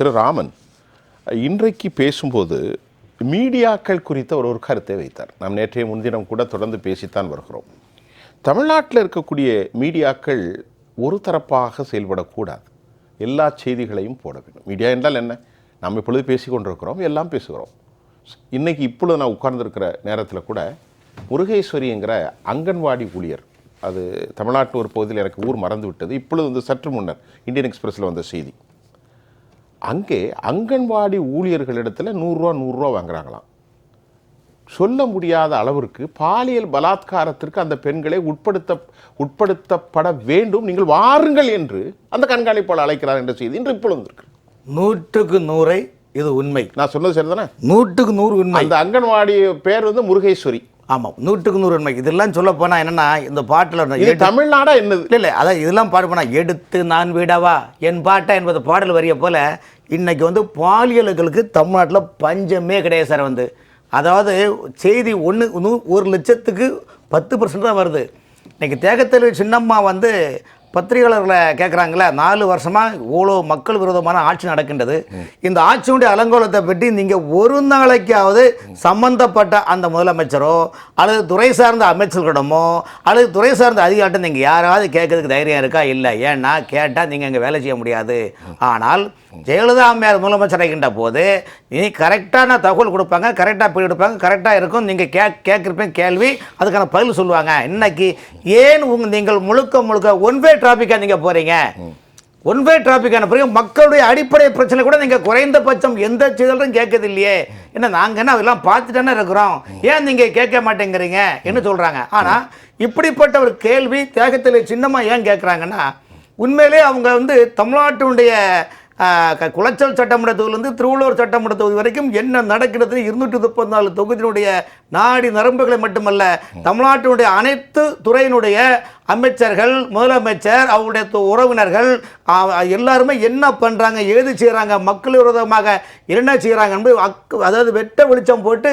திரு ராமன் இன்றைக்கு பேசும்போது மீடியாக்கள் குறித்த ஒரு ஒரு கருத்தை வைத்தார். நாம் நேற்றைய முன்தினம் கூட தொடர்ந்து பேசித்தான் வருகிறோம். தமிழ்நாட்டில் இருக்கக்கூடிய மீடியாக்கள் ஒரு தரப்பாக செயல்படக்கூடாது. எல்லா செய்திகளையும் போட வேண்டும். மீடியா என்றால் என்ன? நாம் இப்பொழுது பேசி கொண்டிருக்கிறோம் எல்லாம் பேசுகிறோம். இன்றைக்கி இப்பொழுது நான் உட்கார்ந்துருக்கிற நேரத்தில் கூட முருகேஸ்வரிங்கிற அங்கன்வாடி ஊழியர் அது தமிழ்நாட்டு ஒரு பகுதியில் எனக்கு ஊர் மறந்து விட்டது இப்பொழுது வந்து சற்று முன்னர் இந்தியன் எக்ஸ்பிரஸில் வந்த செய்தி. அங்கே அங்கன்வாடி ஊழியர்களிடத்தில் நூறுரூவா நூறுரூவா வாங்குறாங்களாம். சொல்ல முடியாத அளவிற்கு பாலியல் பலாத்காரத்திற்கு அந்த பெண்களை உட்படுத்த உட்படுத்தப்பட வேண்டும். நீங்கள் வாருங்கள் என்று அந்த கண்காணிப்பாளர் அழைக்கிறார் என்ற செய்தி இன்று இப்பொழுது இருக்கு நூற்றுக்கு நூறை இது உண்மை. நான் சொன்னது சரிதானே? நூற்றுக்கு நூறு உண்மை. அந்த அங்கன்வாடி பேர் வந்து முருகேஸ்வரி. ஆமாம் நூற்றுக்கு நூறு உண்மை இதெல்லாம் சொல்ல போனால் என்னன்னா இந்த பாட்டில் இது தமிழ்நாடா என்னது? இல்லை இல்லை அதான் இதெல்லாம் பாடு போனால் எடுத்து நான் விடவா? என் பாட்டா என்பது பாடல் வரிய போல இன்னைக்கு வந்து பாலியல்களுக்கு தமிழ்நாட்டில் பஞ்சமே கிடையாது சார் வந்து. அதாவது செய்தி ஒன்று ஒரு லட்சத்துக்கு பத்து பர்சன்ட் தான் வருது. இன்னைக்கு தேகத்தில் சின்னம்மா வந்து பத்திரிகையாளர்களை கேட்குறாங்களே நாலு வருஷமாக இவ்வளோ மக்கள் விரோதமான ஆட்சி நடக்கின்றது. இந்த ஆட்சியுடைய அலங்கோலத்தை பற்றி நீங்கள் ஒரு நாளைக்காவது சம்பந்தப்பட்ட அந்த முதலமைச்சரோ அல்லது துறை சார்ந்த அமைச்சர்களிடமோ அல்லது துறை சார்ந்த அதிகாரிட்ட நீங்கள் யாராவது கேட்கறதுக்கு தைரியம் இருக்கா? இல்லை. ஏன்னா கேட்டால் நீங்கள் இங்கே வேலை செய்ய முடியாது. ஆனால் ஜெயலலிதா அம்மையார் முதலமைச்சர் ஆகின்ற போது நீ கரெக்டான தகவல் கொடுப்பாங்க கரெக்டாக போய் கொடுப்பாங்க கரெக்டாக இருக்கும். நீங்கள் கே கேட்குறப்ப கேள்வி அதுக்கான பதில் சொல்லுவாங்க. இன்னைக்கு ஏன் உங்கள் நீங்கள் முழுக்க முழுக்க ஒன் வே நீங்கள் போகிறீங்க ஒன் வே டிராபிக் அனுப்புறீங்க மக்களுடைய அடிப்படை பிரச்சனை கூட நீங்கள் குறைந்தபட்சம் எந்த செய்தாலும் கேட்கறது இல்லையே என்ன நாங்கள் என்ன அதெல்லாம் பார்த்துட்டு இருக்கிறோம்? ஏன் நீங்கள் கேட்க மாட்டேங்கிறீங்க? என்ன சொல்கிறாங்க ஆனால் இப்படிப்பட்ட ஒரு கேள்வி தேகத்தில் சின்னமாக ஏன் கேட்குறாங்கன்னா உண்மையிலே அவங்க வந்து தமிழ்நாட்டினுடைய குளச்சல் சட்டமன்ற தொகுதியிலிருந்து திருவள்ளூர் சட்டமன்ற தொகுதி வரைக்கும் என்ன நடக்கிறது? இருநூற்றி முப்பத்தி நாலு தொகுதியினுடைய நாடி நரம்புகளை மட்டுமல்ல தமிழ்நாட்டினுடைய அனைத்து துறையினுடைய அமைச்சர்கள் முதலமைச்சர் அவருடைய உறவினர்கள் எல்லாருமே என்ன பண்ணுறாங்க ஏது செய்கிறாங்க மக்கள் விரோதமாக என்ன செய்கிறாங்க என்பது அதாவது வெட்ட வெளிச்சம் போட்டு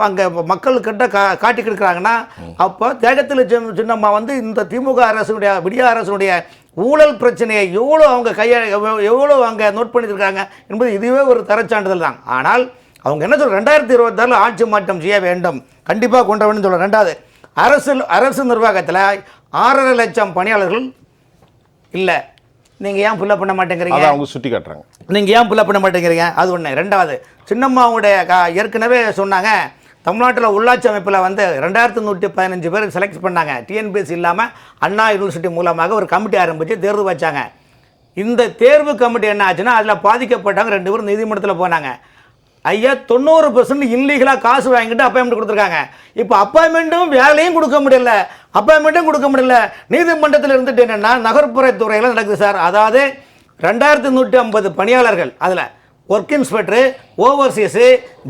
அங்கே மக்கள் கிட்ட கா காட்டி கொடுக்குறாங்கன்னா அப்போ தேகத்தில் சின்னம்மா வந்து இந்த திமுக அரசுடைய விடிய அரசுடைய ஊழல் பிரச்சனையை எவ்வளோ அவங்க கையை எவ்வளோ அவங்க நோட் பண்ணியிருக்காங்க என்பது இதுவே ஒரு தரச்சான்றிதழ் தான். ஆனால் அவங்க என்ன சொல்ற ரெண்டாயிரத்தி இருபத்தாறில் ஆட்சி மாற்றம் செய்ய வேண்டும். கண்டிப்பாக கொண்டு வேண்டும் சொல்ல ரெண்டாவது அரசு அரசு நிர்வாகத்தில் ஆறரை லட்சம் பணியாளர்கள் இல்லை. நீங்கள் ஏன் ஃபில்லப் பண்ண மாட்டேங்கிறீங்க? அவங்க சுட்டி காட்டுறாங்க. நீங்கள் ஏன் புள்ள பண்ண மாட்டேங்கிறீங்க? அது ஒன்று ரெண்டாவது சின்னம்மாவுடைய ஏற்கனவே சொன்னாங்க தமிழ்நாட்டில் உள்ளாட்சி அமைப்பில் வந்து ரெண்டாயிரத்து நூற்றி பதினஞ்சு பேர் செலக்ட் பண்ணாங்க. டிஎன்பிஎஸ் இல்லாமல் அண்ணா யூனிவர்சிட்டி மூலமாக ஒரு கமிட்டி ஆரம்பித்து தேர்வு வச்சாங்க. இந்த தேர்வு கமிட்டி என்ன ஆச்சுன்னா அதில் பாதிக்கப்பட்டவங்க ரெண்டு பேரும் நீதிமன்றத்தில் போனாங்க. ஐயா தொண்ணூறு பர்சன்ட் இல்லீகலாக காசு வாங்கிட்டு அப்பாயின்மெண்ட் கொடுத்துருக்காங்க. இப்போ அப்பாயின்மெண்ட்டும் வேலையும் கொடுக்க முடியல. அப்பாயின்மெண்ட்டும் கொடுக்க முடியல. நீதிமன்றத்தில் இருந்துட்டு என்னென்னா நகர்ப்புற துறையில் நடக்குது சார். அதாவது ரெண்டாயிரத்து நூற்றி ஐம்பது பணியாளர்கள் அதில். Work inspector overseers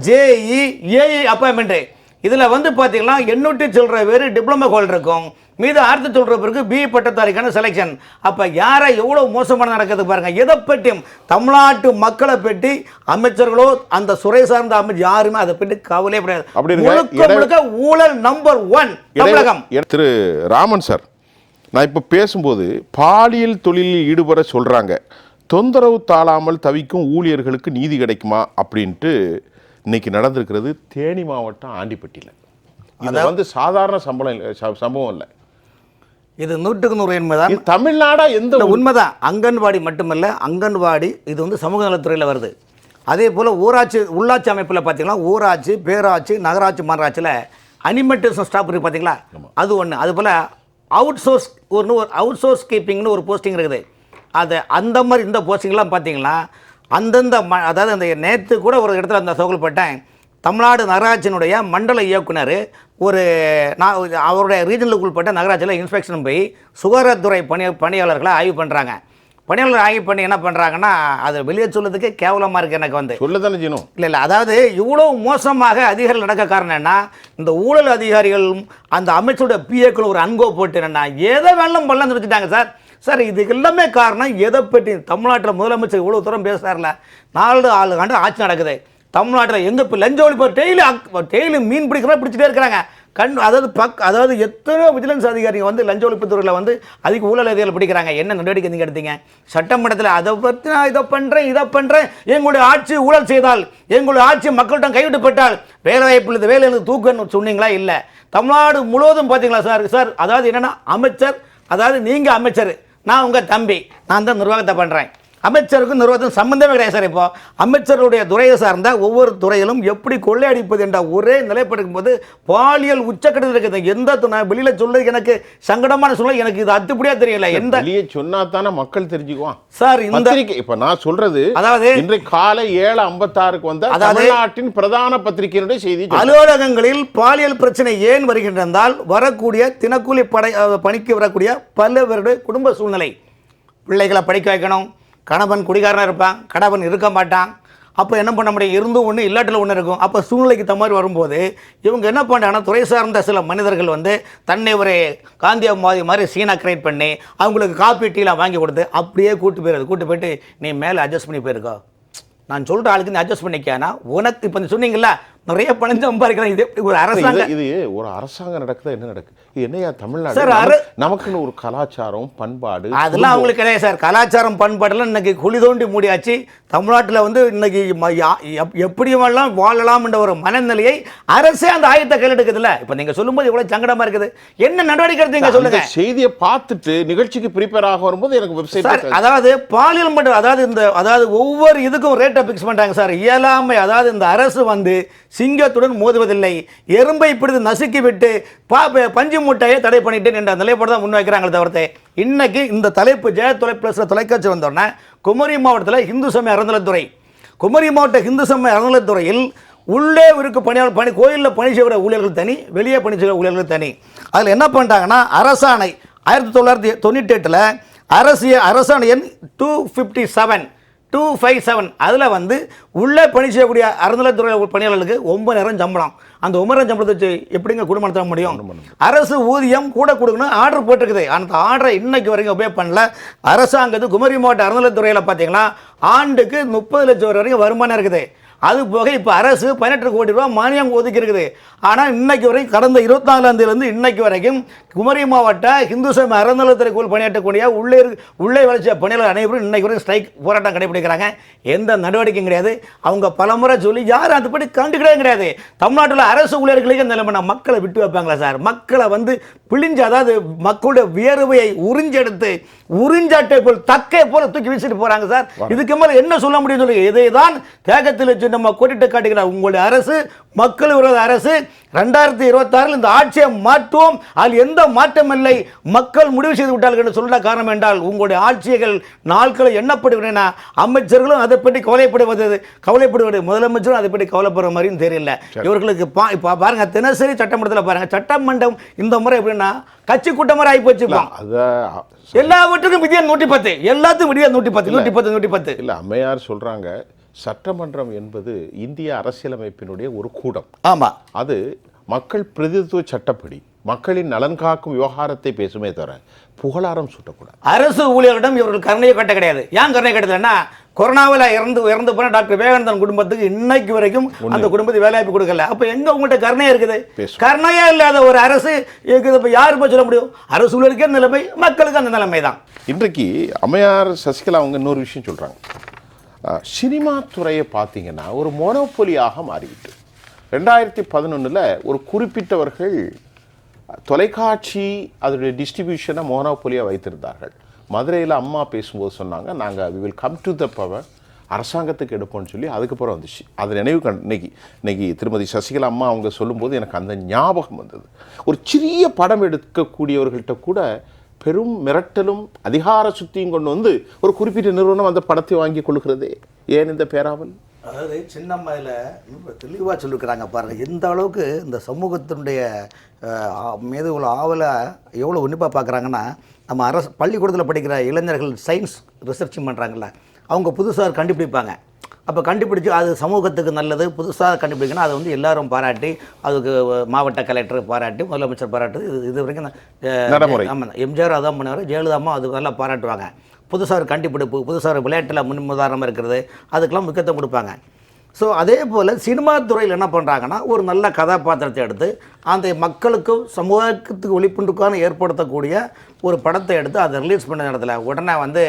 JE AE appointment இதில் வந்து பார்த்தீங்கன்னா எண்ணூற்றி சொல்கிற பேர் டிப்ளமோ ஹோல்டர் இருக்கும். மீது ஆயிரத்தி சொல்கிற பிறகு பிஇ பட்டத்தாரிக்கான செலெக்ஷன் அப்போ யாரை எவ்வளோ மோசமான நடக்குது பாருங்கள் எதை பற்றியும் தமிழ்நாட்டு மக்களை பற்றி அமைச்சர்களோ அந்த துறை சார்ந்த அமைச்சர் யாருமே அதை பற்றி கவலையே கிடையாது. முழுக்க முழுக்க ஊழல் நம்பர் ஒன் தமிழகம். திரு ராமன் சார் நான் இப்போ பேசும்போது பாலியல் தொழிலில் ஈடுபட சொல்கிறாங்க தொந்தரவு தாழாமல் தவிக்கும் ஊழியர்களுக்கு நீதி கிடைக்குமா அப்படின்ட்டு இன்னைக்கு நடந்திருக்கிறது தேனி மாவட்டம் ஆண்டிப்பட்டியில். இது வந்து சாதாரண சம்பளம் சம்பவம் இல்லை. இது நூற்றுக்கு நூறு இது தமிழ்நாடா எந்த உண்மைதான். அங்கன்வாடி மட்டுமல்ல அங்கன்வாடி இது வந்து சமூக நலத்துறையில் வருது. அதே போல் ஊராட்சி உள்ளாட்சி அமைப்பில் பார்த்தீங்கன்னா ஊராட்சி பேராட்சி நகராட்சி மாநகராட்சியில் அனிமெண்டேஷன் ஸ்டாஃப் இருக்குது பார்த்தீங்களா அது ஒன்று அது போல் அவுட் சோர்ஸ் ஒன்று ஒரு அவுட் சோர்ஸ் கீப்பிங்னு ஒரு போஸ்டிங் இருக்குது. அது அந்த மாதிரி இந்த போஸ்டிங்லாம் பார்த்தீங்கன்னா அந்தந்த ம அதாவது அந்த நேற்று கூட ஒரு இடத்துல அந்த சோகல்பட்டேன் தமிழ்நாடு நகராட்சியினுடைய மண்டல இயக்குனர் ஒரு நான் அவருடைய ரீஜனலுக்கு உட்பட்ட நகராட்சியில் இன்ஸ்பெக்ஷன் போய் சுகாதாரத்துறை பணி பணியாளர்களை ஆய்வு பண்ணுறாங்க பணியாளர் ஆய்வு பண்ணி என்ன பண்ணுறாங்கன்னா அது வெளியே சொல்றதுக்கு கேவலமாக இருக்குது எனக்கு வந்து. சொல்லதானே செய்யணும் இல்லை இல்லை அதாவது இவ்வளோ மோசமாக அதிகாரிகள் நடக்க காரணம் என்ன இந்த ஊழல் அதிகாரிகளும் அந்த அமைச்சருடைய பிஏக்கள் ஒரு அன்கோ போட்டு என்னன்னா எதை வேணாலும் பண்ணலாம்னு வச்சுட்டாங்க சார். சார் இதுக்கு எல்லாமே காரணம் எதை பற்றி? தமிழ்நாட்டில் முதலமைச்சர் இவ்வளோ தூரம் பேசுகிறார்ல நாலு ஆளு ஆண்டு ஆட்சி நடக்குது. தமிழ்நாட்டில் எங்கே இப்போ லஞ்ச ஒழிப்பு டெய்லி டெய்லி மீன் பிடிக்கிறா பிடிச்சிட்டே இருக்கிறாங்க. கண் அதாவது பக் அதாவது எத்தனையோ விஜிலன்ஸ் அதிகாரிகள் வந்து லஞ்ச ஒழிப்புத்துறையில் வந்து அதிக ஊழல் அதிகாரிகள் பிடிக்கிறாங்க. என்ன நடவடிக்கை நீங்கள் எடுத்தீங்க? சட்டமன்றத்தில் அதை பற்றி நான் இதை பண்ணுறேன் இதை பண்ணுறேன் எங்களுடைய ஆட்சி ஊழல் செய்தால் எங்களுடைய ஆட்சி மக்கள்கிட்ட கைவிடப்பட்டால் வேலை வாய்ப்பு இல்லை வேலை தூக்கன்னு சொன்னீங்களா? இல்லை. தமிழ்நாடு முழுவதும் பார்த்தீங்களா சார்? சார் அதாவது என்னென்னா அமைச்சர் அதாவது நீங்கள் அமைச்சர் நான் உங்கள் தம்பி. நான் தான் நிர்வாகத்தை பண்ணுறேன் அமைச்சருக்கும் நிர்வாகத்துக்கும் சம்பந்தமே கிடையாது சார் இப்போ. அமைச்சருடைய துறையை சார்ந்த ஒவ்வொரு துறையிலும் எப்படி கொள்ளையடிப்பது என்ற ஒரே நிலைப்படுத்தும் போது பாலியல் உச்சக்கட்டத்தில் இருக்குது. எந்த துணை வெளியில் சொல்ல எனக்கு சங்கடமான சூழ்நிலை எனக்கு இது அத்துப்படியா தெரியல. எந்த வெளியே சொன்னா தானே மக்கள் தெரிஞ்சுக்குவான். சார் இந்த இப்ப நான் சொல்றது அதாவது இன்றைக்கு காலை ஏழு ஐம்பத்தாறுக்கு வந்த தமிழ்நாட்டின் பிரதான பத்திரிகையினுடைய செய்தி. அலுவலகங்களில் பாலியல் பிரச்சனை ஏன் வருகின்றதால் வரக்கூடிய தினக்கூலி படை பணிக்கு வரக்கூடிய பல்லவருடைய குடும்ப சூழ்நிலை. பிள்ளைகளை படிக்க வைக்கணும் கணவன் குடிகாரனாக இருப்பான் கணவன் இருக்க மாட்டான். அப்போ என்ன பண்ண முடியும்? இருந்தும் ஒன்று இல்லாட்டில் ஒன்று இருக்கும். அப்போ சூழ்நிலைக்கு தகுந்த மாதிரி வரும்போது இவங்க என்ன பண்ணுறாங்கன்னா துறை சார்ந்த சில மனிதர்கள் வந்து தன்னை ஒரு காந்தியவாதி மாதிரி சீனா கிரியேட் பண்ணி அவங்களுக்கு காப்பி டீலாம் வாங்கி கொடுத்து அப்படியே கூட்டு போயிருது கூட்டு போயிட்டு நீ மேலே அட்ஜஸ்ட் பண்ணி போயிருக்கோ. நான் சொல்கிற ஆளுக்கு நீ அட்ஜஸ்ட் பண்ணிக்கானா உனக்கு இப்போ சொன்னீங்களா நிறைய பணம் சம்பாதிக்கிறேன் இது எப்படி ஒரு அரசாங்க இது ஒரு அரசாங்கம் நடக்குதா என்ன நடக்கு? இது என்னையா தமிழ்நாடு? சார், நமக்குன்னு ஒரு கலாச்சாரம் பண்பாடு அதெல்லாம் அவங்களுக்கு கிடையாது சார். கலாச்சாரம் பண்பாடெல்லாம் இன்னைக்கு குழி தோண்டி மூடியாச்சு. தமிழ்நாட்டில் வந்து இன்னைக்கு எப்படியுமெல்லாம் வாழலாம் என்ற ஒரு மனநிலையை அரசே அந்த ஆயத்தை கையில் எடுக்குதுல்ல இப்போ நீங்கள் சொல்லும்போது இவ்வளோ சங்கடமா இருக்குது. என்ன நடவடிக்கை அந்த சொல்லுங்க. செய்தியை பார்த்துட்டு நிகழ்ச்சிக்கு ப்ரிப்பேர் ஆக வரும்போது எனக்கு சார் வெப்சைட் அதாவது பாலியல் மட்டும் அதாவது இந்த அதாவது ஒவ்வொரு இதுக்கும் ரேட்டை ஃபிக்ஸ் பண்ணுறாங்க சார். இயலாமை அதாவது இந்த அரசு வந்து சிங்கத்துடன் மோதுவதில்லை. எறும்பை பிடித்து நசுக்கி விட்டு பா பஞ்சு மூட்டையை தடை பண்ணிட்டேன் என்ற நிலைப்பாடு தான் முன்வைக்கிறாங்களே தவிர்த்து இன்றைக்கி இந்த தலைப்பு ஜெய தொலை தொலைக்காட்சி வந்தோடனே குமரி மாவட்டத்தில் இந்து சமய அறநிலைத்துறை குமரி மாவட்ட இந்து சமய அறநிலைத்துறையில் உள்ளே இருக்க பணியாளர் பணி கோயிலில் பணி செய்கிற ஊழியர்கள் தனி வெளியே பணி செய்கிற ஊழியர்கள் தனி. அதில் என்ன பண்ணிட்டாங்கன்னா அரசாணை ஆயிரத்தி தொள்ளாயிரத்தி தொண்ணூற்றி எட்டில் அரசிய அரசாணை எண் two fifty seven two five seven அதில் வந்து உள்ளே பணி செய்யக்கூடிய அறநிலைத்துறை பணியாளர்களுக்கு ஒன்பது நேரம் சம்பளம். அந்த ஒன்பது நேரம் சம்பளத்தை வச்சு எப்படிங்க குடும்பம் நடத்த முடியும்? அரசு ஊதியம் கூட கொடுக்கணும் ஆர்டர் போட்டிருக்குது. அந்த ஆர்டரை இன்னைக்கு வரைக்கும் உபயோக பண்ணல. அரசாங்கத்து குமரி மாவட்ட அறநிலைத்துறையில் பார்த்தீங்கன்னா ஆண்டுக்கு முப்பது லட்சம் வரைக்கும் வருமானம் இருக்குது. அது போக இப்போ அரசு பதினெட்டு கோடி ரூபா மானியம் ஒதுக்கி இருக்குது ஆனால் இன்னைக்கு வரைக்கும் கடந்த இருபத்தாலாம் தேதியிலேருந்து இன்னைக்கு வரைக்கும் குமரி மாவட்ட இந்து சமய அறநிலையத்துறைக்குள் பணியாற்றக்கூடிய உள்ளே உள்ளே வளர்ச்சிய பணியாளர் அனைவரும் இன்னைக்கு வரைக்கும் ஸ்ட்ரைக் போராட்டம் கடைபிடிக்கிறாங்க. எந்த நடவடிக்கையும் கிடையாது. அவங்க பலமுறை சொல்லி யாரும் அதுபடி கண்டுக்கிடவே கிடையாது. தமிழ்நாட்டில் அரசு ஊழியர்களுக்கு இந்த நிலைமை மக்களை விட்டு வைப்பாங்களா சார்? மக்களை வந்து பிழிஞ்சு அதாவது மக்களுடைய வியர்வையை உறிஞ்செடுத்து உறிஞ்சாட்டை போல் தக்கை போல தூக்கி வீசிட்டு போறாங்க சார். இதுக்கு மேல என்ன சொல்ல முடியும் சொல்லி இதை தான் தேகத்தில் வச்சு நம்ம கொட்டிட்டு காட்டுகிறார். உங்களுடைய அரசு மக்கள் விரோத அரசு ரெண்டாயிரத்தி இருபத்தாறில் இந்த ஆட்சியை மாற்றுவோம். அதில் எந்த மாற்றம் இல்லை. மக்கள் முடிவு செய்து விட்டார்கள் என்று சொல்ல காரணம் என்றால் உங்களுடைய ஆட்சிகள் நாட்களை எண்ணப்படுகின்றன. அமைச்சர்களும் அதை பற்றி கவலைப்படுவது கவலைப்படுவது முதலமைச்சரும் அதை பற்றி கவலைப்படுற மாதிரியும் தெரியல. இவர்களுக்கு பா இப்போ பாருங்க தினசரி சட்டமன்றத்தில் பாருங்க. சட்டமன்றம் இந்த முறை எப்படின்னா கட்சி கூட்டம் மாதிரி ஆகி போச்சு எல்லாவற்றுக்கும் விதியா நூற்றி பத்து. எல்லாத்துக்கும் விதியா நூற்றி பத்து நூற்றி பத்து நூற்றி பத்து. இல்ல அம்மையார் சொல்றாங்க சட்டமன்றம் என்பது இந்திய அரசியலமைப்பினுடைய ஒரு கூடம். ஆமா. அது மக்கள் பிரதிநிதித்துவ சட்டப்படி மக்களின் நலன் காக்கும் விவகாரத்தை பேசுமே தவிர புகழாரம் சூட்டக்கூடாது. அரசு ஊழியர்களிடம் இவர்கள் கருணையை கட்ட கிடையாது. ஏன் கருணை கட்டலைன்னா கொரோனாவில் இறந்து இறந்து போன டாக்டர் விவேகானந்தன் குடும்பத்துக்கு இன்னைக்கு வரைக்கும் அந்த குடும்பத்துக்கு வேலைவாய்ப்பு கொடுக்கல. அப்ப எங்க உங்கள்கிட்ட கருணை இருக்குது. கருணையே இல்லாத ஒரு அரசு இருக்குது. இப்ப யாரு போய் சொல்ல முடியும்? அரசு ஊழியருக்கே நிலைமை மக்களுக்கு அந்த நிலைமை தான் இன்றைக்கு அம்மையார் சசிகலா அவங்க இன்னொரு விஷயம் சொல்றாங்க. அஹ், சினிமா துறையை பார்த்தீங்கன்னா ஒரு மோனோபொலியாக மாறிவிட்டு ரெண்டாயிரத்தி பதினொன்றில் ஒரு குறிப்பிட்டவர்கள் தொலைக்காட்சி அதனுடைய டிஸ்ட்ரிபியூஷனை மோனோப்பொலியாக வைத்திருந்தார்கள். மதுரையில் அம்மா பேசும்போது சொன்னாங்க நாங்கள் we will come to the power அரசாங்கத்துக்கு எடுப்போம்னு சொல்லி அதுக்கப்புறம் வந்துச்சு. அது நினைவு கண் இன்னைக்கு இன்னைக்கு திருமதி சசிகலா அம்மா அவங்க சொல்லும்போது எனக்கு அந்த ஞாபகம் வந்தது. ஒரு சிறிய படம் எடுக்கக்கூடியவர்கள்ட்ட கூட பெரும் மிரட்டலும் அதிகார சுத்தியும் கொண்டு வந்து ஒரு குறிப்பிட்ட நிறுவனம் அந்த படத்தை வாங்கி கொள்கிறதே ஏன் இந்த பேராவல்? அதாவது சின்னம்மையில் ரொம்ப தெளிவாக சொல்லியிருக்கிறாங்க பாருங்கள் எந்த அளவுக்கு இந்த சமூகத்தினுடைய மீது உள்ள ஆவலை எவ்வளோ உன்னிப்பாக பார்க்குறாங்கன்னா நம்ம அரசு பள்ளிக்கூடத்தில் படிக்கிற இளைஞர்கள் சயின்ஸ் ரிசர்ச் பண்ணுறாங்கல்ல அவங்க புதுசாக கண்டுபிடிப்பாங்க. அப்போ கண்டுபிடிச்சு அது சமூகத்துக்கு நல்லது புதுசாக கண்டுபிடிக்கணும். அதை வந்து எல்லாரும் பாராட்டி அதுக்கு மாவட்ட கலெக்டர் பாராட்டி முதலமைச்சர் பாராட்டு இது இது வரைக்கும். ஆமாம் எம்ஜிஆர் அதான் பண்ணுவார் ஜெயலலிதாமா அது நல்லா பாராட்டுவாங்க. புதுசாக ஒரு கண்டுபிடிப்பு புதுசாக ஒரு விளையாட்டில் முன் உதாரணமாக இருக்கிறது அதுக்கெல்லாம் முக்கியத்துவம் கொடுப்பாங்க. ஸோ அதே போல் சினிமா துறையில் என்ன பண்ணுறாங்கன்னா ஒரு நல்ல கதாபாத்திரத்தை எடுத்து அந்த மக்களுக்கும் சமூகத்துக்கு விழிப்புணர்வுக்கான ஏற்படுத்தக்கூடிய ஒரு படத்தை எடுத்து அதை ரிலீஸ் பண்ண இடத்துல உடனே வந்து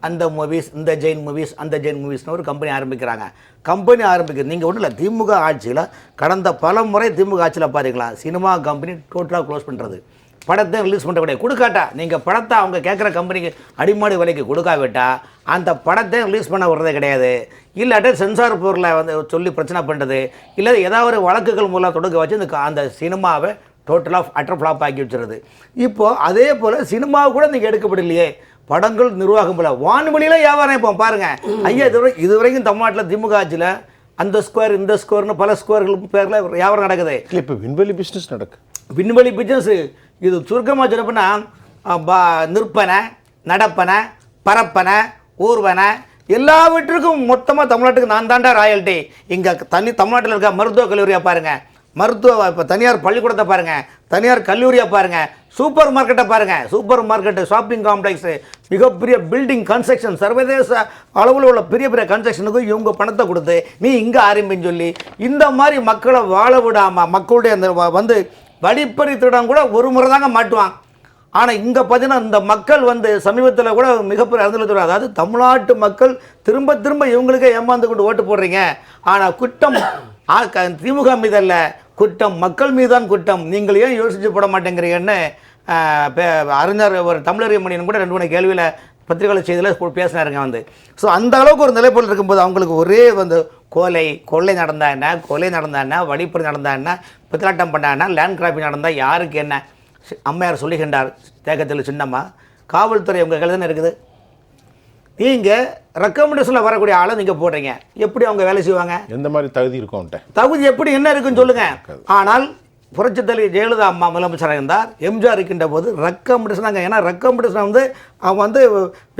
அந்த மூவிஸ் இந்த ஜெயின் மூவிஸ் அந்த ஜெயின் மூவிஸ்னு ஒரு கம்பெனி ஆரம்பிக்கிறாங்க. கம்பெனி ஆரம்பிக்கிறது நீங்கள் ஒன்றும் இல்லை திமுக ஆட்சியில் கடந்த பல முறை திமுக ஆட்சியில் பாருங்களா சினிமா கம்பெனி டோட்டலாக க்ளோஸ் பண்ணுறது படத்தை ரிலீஸ் பண்ணக்கூடிய கொடுக்காட்டா? நீங்கள் படத்தை அவங்க கேட்குற கம்பெனிக்கு அடிமாடி விலைக்கு கொடுக்காவிட்டா அந்த படத்தை ரிலீஸ் பண்ண விடுறதே கிடையாது. இல்லாட்டி சென்சார் பொருளை வந்து சொல்லி பிரச்சனை பண்ணுறது இல்லை ஏதாவது ஒரு வழக்குகள் மூலம் தொடங்க வச்சு இந்த அந்த சினிமாவை டோட்டலாக அட்டர் ஃப்ளாப் ஆக்கி வச்சுருது. இப்போது அதே போல் சினிமாவை கூட நீங்கள் எடுக்கப்படலையே படங்கள் நிர்வாகம் போல. வான்வெளியில வியாபாரம் இப்போ பாருங்கள் ஐயா இதுவரை இதுவரைக்கும் தமிழ்நாட்டில் திமுக ஆட்சியில் அந்த ஸ்கொயர் இந்த ஸ்கொயர்னு பல ஸ்கொயர்கள் பேரில் வியாபாரம் நடக்குது. இல்லை இப்போ விண்வெளி பிஸ்னஸ் நடக்கு. விண்வெளி பிஸ்னஸ் இது சுருக்கமாக சொல்லப்போனா நிற்பனை நடப்பனை பரப்பனை ஊர்வனை எல்லாவற்றுக்கும் மொத்தமாக தமிழ்நாட்டுக்கு நான் தாண்டா ராயல்ட்டி. இங்கே தனி தமிழ்நாட்டில் இருக்க மருத்துவக் கல்லூரியாக பாருங்கள் மருத்துவ இப்போ தனியார் பள்ளிக்கூடத்தை பாருங்கள் தனியார் கல்லூரியை பாருங்கள் சூப்பர் மார்க்கெட்டை பாருங்கள் சூப்பர் மார்க்கெட்டு ஷாப்பிங் காம்ப்ளெக்ஸு மிகப்பெரிய பில்டிங் கன்ஸ்ட்ரக்ஷன் சர்வதேச அளவில் உள்ள பெரிய பெரிய கன்ஸ்ட்ரக்ஷனுக்கும் இவங்க பணத்தை கொடுத்து நீ இங்கே ஆரம்பின்னு சொல்லி இந்த மாதிரி மக்களை வாழ விடாமல் மக்களுடைய அந்த வந்து வழிப்பறி திருடம் கூட ஒரு முறை தாங்க மாட்டுவான் ஆனால் இங்கே பார்த்தீங்கன்னா இந்த மக்கள் வந்து சமீபத்தில் கூட மிகப்பெரிய அறுதல் அதாவது தமிழ்நாட்டு மக்கள் திரும்ப திரும்ப இவங்களுக்கே ஏமாந்து கொண்டு ஓட்டு போடுறீங்க. ஆனால் குற்றம் ஆ, க- திமுக மீது அல்ல குற்றம் மக்கள் மீதான் குற்றம். நீங்கள் ஏன் யோசிச்சு போட மாட்டேங்கிறீங்கன்னு பே- அறிஞர் ஒரு தமிழறிய மணியன் கூட ரெண்டு மூணு கேள்வியில் பத்திரிகை செய்தியில் பேசினாருங்க வந்து. ஸோ அந்த அளவுக்கு ஒரு நிலைப்பாடு இருக்கும்போது அவங்களுக்கு ஒரே வந்து கொலை கொள்ளை நடந்தா என்ன? கொலை நடந்தா என்ன? வழிப்பறி நடந்தா என்ன? பித்தலாட்டம் பண்ணா என்ன? லேண்ட் கிராப்பிங் நடந்தால் யாருக்கு என்ன? அம்மையார் சொல்லுகின்றார் தேக்கத்தில் சின்னம்மா. காவல்துறை உங்கள் கையில் தானே இருக்குது? நீங்கள் ரெக்கமெண்டேஷனில் வரக்கூடிய ஆளை நீங்கள் போடுறீங்க. எப்படி அவங்க வேலை செய்வாங்க? எந்த மாதிரி தகுதி இருக்கும் தகுதி எப்படி என்ன இருக்குன்னு சொல்லுங்க. ஆனால் புரட்சித் தலைவி ஜெயலலிதா அம்மா முதலமைச்சராக இருந்தார். எம்ஜிஆர் இருக்கின்ற போது ரெக்கமெண்டேஷன் நாங்கள் ஏன்னா ரெக்கமெண்டேஷன் வந்து அவன் வந்து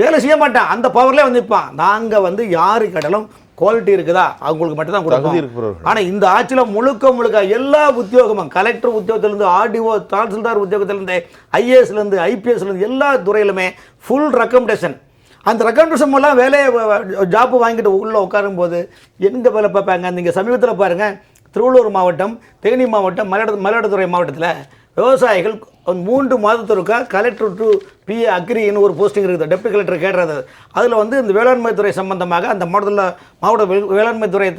வேலை செய்ய மாட்டான். அந்த பவர்லேயே வந்து நிற்பான் நாங்கள் வந்து யாரு கேட்டாலும் குவாலிட்டி இருக்குதா? அவங்களுக்கு மட்டும் தான் தகுதி கொடுப்போம் இருக்கிறவர்கள். ஆனால் இந்த ஆட்சியில் முழுக்க முழுக்க எல்லா உத்தியோகமும் கலெக்டர் உத்தியோகத்திலேருந்து ஆர்டிஓ தாசில்தார் உத்தியோகத்திலேருந்து ஐஏஎஸ்லேருந்து ஐபிஎஸ்லேருந்து எல்லா துறையிலுமே ஃபுல் ரெக்கமெண்டேஷன் அந்த ரெக்கமெண்டேஷன் மூலம் வேலையை ஜாப்பு வாங்கிட்டு உள்ளே உட்காரும்போது எங்கே வேலை பார்ப்பாங்க? நீங்கள் சமீபத்தில் பாருங்கள் திருவள்ளூர் மாவட்டம் தேனி மாவட்டம் மயிலாடு மயிலாடுதுறை மாவட்டத்தில் விவசாயிகள் மூன்று மாதத்திற்கா கலெக்டர் டு பி அக்ரின்னு ஒரு போஸ்டிங் இருக்குது. டெப்டி கலெக்டர் கேட்டுறது அதில் வந்து இந்த வேளாண்மைத்துறை சம்பந்தமாக அந்த மாவட்டத்தில் மாவட்ட வேளாண்மைத்துறை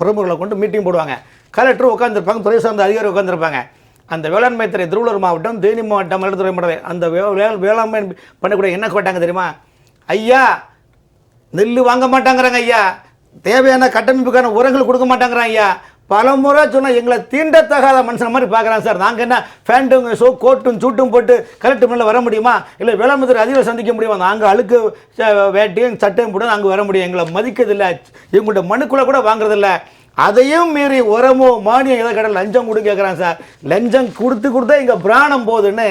பிரமுகர்களை கொண்டு மீட்டிங் போடுவாங்க. கலெக்டர் உட்காந்துருப்பாங்க துறை சார்ந்த அதிகாரி உட்காந்துருப்பாங்க அந்த வேளாண்மைத்துறை திருவள்ளூர் மாவட்டம் தேனி மாவட்டம் மயிலாடுதுறை மாவட்டம் அந்த வே வேளாண்மை பண்ணக்கூடிய என்ன கேட்டாங்க தெரியுமா? ஐயா நெல் வாங்க மாட்டாங்கிறாங்க ஐயா. தேவையான கட்டமைப்புக்கான உரங்கள் கொடுக்க மாட்டாங்கிறாங்க ஐயா. பல முறை சொன்னால் எங்களை தீண்டத்தகாத மனுஷன் மாதிரி பார்க்குறாங்க சார். நாங்கள் என்ன ஃபேண்ட்டுங்க ஷோ கோட்டும் சூட்டும் போட்டு கலெக்டர் மேலே வர முடியுமா? இல்லை விளம்பரத்தில் அதிகம் சந்திக்க முடியுமா? நாங்கள் அழுக்கு ச- வேட்டையும் சட்டையும் போட்டு அங்கே வர முடியும். எங்களை மதிக்கிறதில்ல. எங்கள்கிட்ட மனுக்குள்ளே கூட வாங்குறதில்ல. அதையும் மீறி உரமோ மானியம் எதை கடை லஞ்சம் கொடுக்க கேட்குறாங்க சார். லஞ்சம் கொடுத்து கொடுத்தா எங்கள் பிராணம் போகுதுன்னு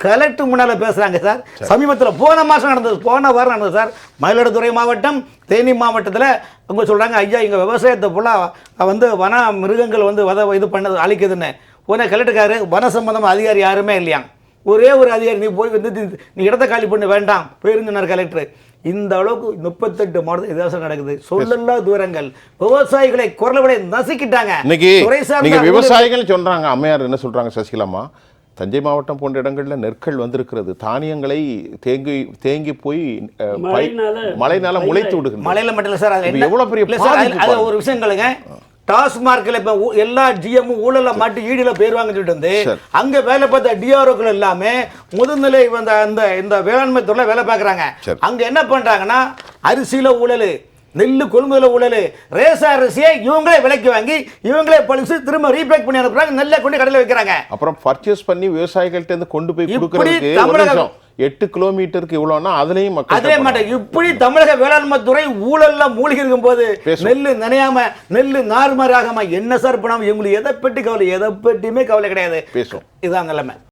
கலெக்டர் முன்னால் பேசுகிறாங்க சார். சமீபத்தில் போன மாதம் நடந்தது போன வாரம் நடந்தது சார். மயிலாடுதுறை மாவட்டம் தேனி மாவட்டத்தில் அவங்க சொல்கிறாங்க ஐயா எங்கள் விவசாயத்தை ஃபுல்லாக வந்து வன மிருகங்கள் வந்து வத இது பண்ணது அழிக்குதுன்னு. உடனே கலெக்டர்காரு வன சம்பந்தமாக அதிகாரி யாருமே இல்லையா? ஒரே ஒரு அதிகாரி நீ போய் வந்து நீ- இடத்த காலி பண்ண வேண்டாம். போயிருந்தார் கலெக்டர். இந்த அளவுக்கு முப்பத்தெட்டு மாவட்டம் இதாசம் நடக்குது. சொல்லல்லா தூரங்கள் விவசாயிகளை குரலை விட நசுக்கிட்டாங்க விவசாயிகள் சொல்றாங்க அம்மையார் என்ன சொல்றாங்க சசிகலாமா? தஞ்சை மாவட்டம் போன்ற இடங்கள்ல நெற்கள் வந்திருக்கிறது தானியங்களை தேங்கி தேங்கி போய் மழையினால முளைத்து விடுகிறது மலையில மட்டும் இல்லை சார் அது இப்ப என்ன- எவ்வளவு பெரிய அது-. ஒரு விஷயங்களுங்க டாஸ்மார்க்ல இப்ப எல்லா ஜிஎம்மும் ஊழல மாட்டி ஈடில போயிருவாங்க சொல்லிட்டு வந்து. அங்க வேலை பார்த்த டிஆர்ஓக்கள் எல்லாமே முதுநிலை வந்த அந்த இந்த வேளாண்மை துறையில வேலை பார்க்கறாங்க. அங்க என்ன பண்றாங்கன்னா அரிசியில ஊழல் நெல்லு கொள்முதல ஊழல் ரேசா அரிசியை இவங்களே விலைக்கு வாங்கி இவங்களே பழிச்சு திரும்ப ரீபேக் பண்ணி அனுப்புறாங்க. நெல்லை கொண்டு கடையில் வைக்கிறாங்க. அப்புறம் பர்ச்சேஸ் பண்ணி விவசாயிகள்ட்ட இருந்து கொண்டு போய் கொடுக்கறதுக்கு எட்டு கிலோமீட்டருக்கு இவ்வளோன்னா அதுலயும் மக்கள் அதே மாட்டேன். இப்படி தமிழக வேளாண்மை துறை ஊழல்ல மூழ்கி இருக்கும் போது. நெல்லு நினையாம நெல்லு நார்மராகாம என்ன சார் பண்ணாம இவங்களுக்கு எதை பற்றி கவலை? எதை பற்றியுமே கவலை கிடையாது. பேசுவோம். இதுதான் நிலைமை.